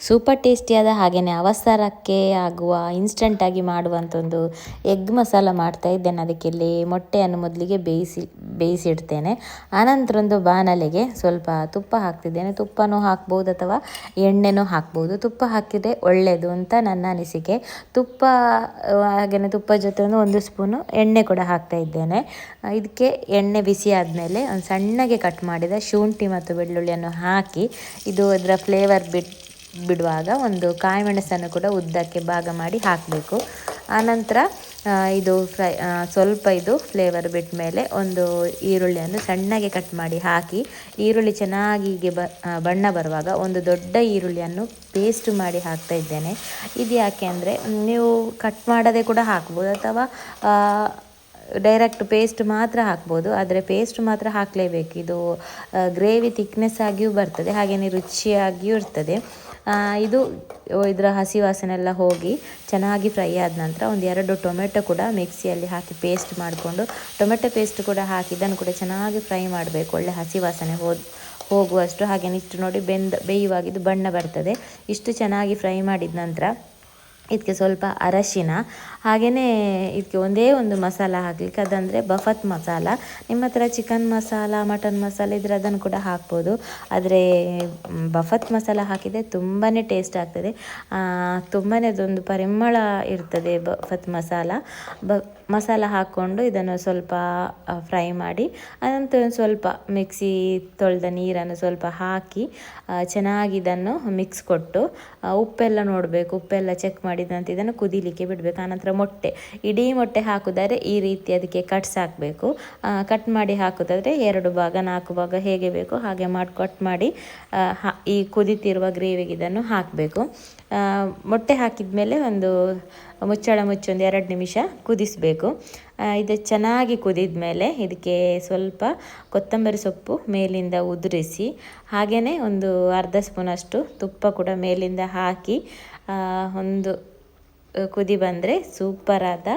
Super ಟೇಸ್ಟಿಯಾದ ಹಾಗೆಯೇ ಅವಸರಕ್ಕೆ ಆಗುವ ಇನ್ಸ್ಟಂಟಾಗಿ ಮಾಡುವಂಥ ಒಂದು ಎಗ್ ಮಸಾಲ ಮಾಡ್ತಾ ಇದ್ದೇನೆ. ಅದಕ್ಕೆ ಇಲ್ಲಿ ಮೊಟ್ಟೆಯನ್ನು ಮೊದಲಿಗೆ ಬೇಯಿಸಿ, ಬೇಯಿಸಿಡ್ತೇನೆ. ಆನಂತರ ಒಂದು ಬಾಣಲೆಗೆ ಸ್ವಲ್ಪ ತುಪ್ಪ ಹಾಕ್ತಿದ್ದೇನೆ. ತುಪ್ಪನೂ ಹಾಕ್ಬೋದು ಅಥವಾ ಎಣ್ಣೆನೂ ಹಾಕ್ಬೋದು. ತುಪ್ಪ ಹಾಕಿದರೆ ಒಳ್ಳೆಯದು ಅಂತ ನನ್ನ ಅನಿಸಿಕೆ. ತುಪ್ಪ, ಹಾಗೆಯೇ ತುಪ್ಪ ಜೊತೆ ಒಂದು ಸ್ಪೂನು ಎಣ್ಣೆ ಕೂಡ ಹಾಕ್ತಾ ಇದ್ದೇನೆ. ಇದಕ್ಕೆ ಎಣ್ಣೆ ಬಿಸಿ ಆದಮೇಲೆ ಒಂದು ಸಣ್ಣಗೆ ಕಟ್ ಮಾಡಿದ ಶುಂಠಿ ಮತ್ತು ಬೆಳ್ಳುಳ್ಳಿಯನ್ನು ಹಾಕಿ ಇದು ಅದರ ಫ್ಲೇವರ್ ಬಿಟ್ಟು ಬಿಡುವಾಗ ಒಂದು ಕಾಯಿ ಮೆಣಸನ್ನು ಕೂಡ ಉದ್ದಕ್ಕೆ ಭಾಗ ಮಾಡಿ ಹಾಕಬೇಕು. ಆನಂತರ ಇದು ಫ್ರೈ ಸ್ವಲ್ಪ ಇದು ಫ್ಲೇವರ್ ಬಿಟ್ಟ ಮೇಲೆ ಒಂದು ಈರುಳ್ಳಿಯನ್ನು ಸಣ್ಣಗೆ ಕಟ್ ಮಾಡಿ ಹಾಕಿ, ಈರುಳ್ಳಿ ಚೆನ್ನಾಗಿ ಹೀಗೆ ಬಣ್ಣ ಬರುವಾಗ ಒಂದು ದೊಡ್ಡ ಈರುಳ್ಳಿಯನ್ನು ಪೇಸ್ಟ್ ಮಾಡಿ ಹಾಕ್ತಾ ಇದ್ದೇನೆ. ಇದು ಯಾಕೆ ಅಂದರೆ, ನೀವು ಕಟ್ ಮಾಡದೆ ಕೂಡ ಹಾಕ್ಬೋದು ಅಥವಾ ಡೈರೆಕ್ಟ್ ಪೇಸ್ಟ್ ಮಾತ್ರ ಹಾಕ್ಬೋದು, ಆದರೆ ಪೇಸ್ಟ್ ಮಾತ್ರ ಹಾಕಲೇಬೇಕು. ಇದು ಗ್ರೇವಿ ಥಿಕ್ನೆಸ್ ಆಗಿಯೂ ಬರ್ತದೆ ಹಾಗೆಯೇ ರುಚಿಯಾಗಿಯೂ ಇರ್ತದೆ. ಇದು ಇದರ ಹಸಿ ವಾಸನೆ ಎಲ್ಲ ಹೋಗಿ ಚೆನ್ನಾಗಿ ಫ್ರೈ ಆದ ನಂತರ ಒಂದು ಎರಡು ಟೊಮೆಟೊ ಕೂಡ ಮಿಕ್ಸಿಯಲ್ಲಿ ಹಾಕಿ ಪೇಸ್ಟ್ ಮಾಡಿಕೊಂಡು, ಟೊಮೆಟೊ ಪೇಸ್ಟ್ ಕೂಡ ಹಾಕಿ ಇದನ್ನು ಕೂಡ ಚೆನ್ನಾಗಿ ಫ್ರೈ ಮಾಡಬೇಕು. ಒಳ್ಳೆ ಹಸಿ ವಾಸನೆ ಹೋದ, ಹೋಗುವಷ್ಟು ಹಾಗೆಯೇ ಇಷ್ಟು ನೋಡಿ ಬೆಂದ ಬೇಯುವಾಗಿದ್ದು ಬಣ್ಣ ಬರ್ತದೆ. ಇಷ್ಟು ಚೆನ್ನಾಗಿ ಫ್ರೈ ಮಾಡಿದ ನಂತರ ಇದಕ್ಕೆ ಸ್ವಲ್ಪ ಅರಶಿನ ಹಾಗೆಯೇ ಇದಕ್ಕೆ ಒಂದೇ ಒಂದು ಮಸಾಲ ಹಾಕಲಿಕ್ಕೆ, ಅದಂದರೆ ಬಫತ್ ಮಸಾಲ. ನಿಮ್ಮ ಹತ್ರ ಚಿಕನ್ ಮಸಾಲ ಮಟನ್ ಮಸಾಲ ಇದ್ರೆ ಅದನ್ನು ಕೂಡ ಹಾಕ್ಬೋದು. ಆದರೆ ಬಫತ್ ಮಸಾಲ ಹಾಕಿದರೆ ತುಂಬಾ ಟೇಸ್ಟ್ ಆಗ್ತದೆ. ತುಂಬಾ ಅದೊಂದು ಪರಿಮಳ ಇರ್ತದೆ ಬಫತ್ ಮಸಾಲ. ಬ, ಮಸಾಲ ಹಾಕ್ಕೊಂಡು ಇದನ್ನು ಸ್ವಲ್ಪ ಫ್ರೈ ಮಾಡಿ, ಅದಂತೂ ಒಂದು ಸ್ವಲ್ಪ ಮಿಕ್ಸಿ ತೊಳೆದ ನೀರನ್ನು ಸ್ವಲ್ಪ ಹಾಕಿ ಚೆನ್ನಾಗಿ ಇದನ್ನು ಮಿಕ್ಸ್ ಕೊಟ್ಟು ಉಪ್ಪೆಲ್ಲ ನೋಡಬೇಕು, ಉಪ್ಪೆಲ್ಲ ಚೆಕ್ ಮಾಡಿದಂತೆ ಇದನ್ನು ಕುದಿಲಿಕ್ಕೆ ಬಿಡಬೇಕು. ಆನಂತರ ಮೊಟ್ಟೆ, ಇಡೀ ಮೊಟ್ಟೆ ಹಾಕುದಾದ್ರೆ ಈ ರೀತಿ ಅದಕ್ಕೆ ಕಟ್ಸ್ ಹಾಕಬೇಕು. ಕಟ್ ಮಾಡಿ ಹಾಕೋದಾದರೆ ಎರಡು ಭಾಗ, ನಾಲ್ಕು ಭಾಗ ಹೇಗೆ ಬೇಕು ಹಾಗೆ ಮಾಡಿ, ಕಟ್ ಮಾಡಿ ಈ ಕುದಿತಿರುವ ಗ್ರೇವಿಗೆ ಇದನ್ನು ಹಾಕಬೇಕು. ಮೊಟ್ಟೆ ಹಾಕಿದ ಮೇಲೆ ಒಂದು ಮುಚ್ಚಳ ಮುಚ್ಚೊಂದು ಎರಡು ನಿಮಿಷ ಕುದಿಸಬೇಕು. ಇದು ಚೆನ್ನಾಗಿ ಕುದಿದ ಮೇಲೆ ಇದಕ್ಕೆ ಸ್ವಲ್ಪ ಕೊತ್ತಂಬರಿ ಸೊಪ್ಪು ಮೇಲಿಂದ ಉದುರಿಸಿ, ಹಾಗೆಯೇ ಒಂದು ಅರ್ಧ ಸ್ಪೂನಷ್ಟು ತುಪ್ಪ ಕೂಡ ಮೇಲಿಂದ ಹಾಕಿ ಒಂದು ಕುದಿ ಬಂದರೆ ಸೂಪರಾದ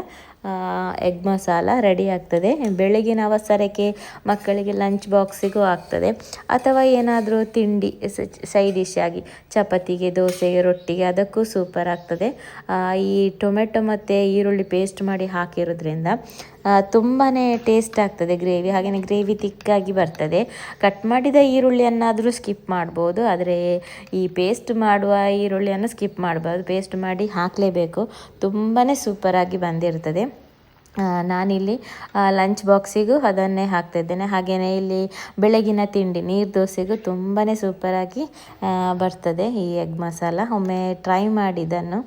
ಎಗ್ ಮಸಾಲ ರೆಡಿ ಆಗ್ತದೆ. ಬೆಳಗಿನ ಅವಸರಕ್ಕೆ ಮಕ್ಕಳಿಗೆ ಲಂಚ್ ಬಾಕ್ಸಿಗೂ ಆಗ್ತದೆ. ಅಥವಾ ಏನಾದರೂ ತಿಂಡಿ ಸೈಡ್ ಡಿಶ್ ಆಗಿ ಚಪಾತಿಗೆ, ದೋಸೆಗೆ, ರೊಟ್ಟಿಗೆ, ಅದಕ್ಕೂ ಸೂಪರ್ ಆಗ್ತದೆ. ಈ ಟೊಮೆಟೊ ಮತ್ತು ಈರುಳ್ಳಿ ಪೇಸ್ಟ್ ಮಾಡಿ ಹಾಕಿರೋದ್ರಿಂದ ತುಂಬಾ ಟೇಸ್ಟ್ ಆಗ್ತದೆ ಗ್ರೇವಿ ಹಾಗೆಯೇ ಗ್ರೇವಿ ತಿಕ್ಕಾಗಿ ಬರ್ತದೆ. ಕಟ್ ಮಾಡಿದ ಈರುಳ್ಳಿಯನ್ನಾದರೂ ಸ್ಕಿಪ್ ಮಾಡ್ಬೋದು. ಆದರೆ ಈ ಪೇಸ್ಟ್ ಮಾಡುವ ಈರುಳ್ಳಿಯನ್ನು ಸ್ಕಿಪ್ ಮಾಡಬಾರ್ದು. ಪೇಸ್ಟ್ ಮಾಡಿ ಹಾಕಲೇಬೇಕು. ತುಂಬಾ ಸೂಪರಾಗಿ ಬಂದಿರ್ತದೆ. ನಾನಿಲ್ಲಿ ಲಂಚ್ ಬಾಕ್ಸಿಗೂ ಅದನ್ನೇ ಹಾಕ್ತಿದ್ದೇನೆ. ಹಾಗೆಯೇ ಇಲ್ಲಿ ಬೆಳಗಿನ ತಿಂಡಿ, ನೀರು ದೋಸೆಗೂ ತುಂಬಾ ಸೂಪರಾಗಿ ಬರ್ತದೆ ಈ ಎಗ್ ಮಸಾಲ. ಒಮ್ಮೆ ಟ್ರೈ ಮಾಡಿ ಇದನ್ನು.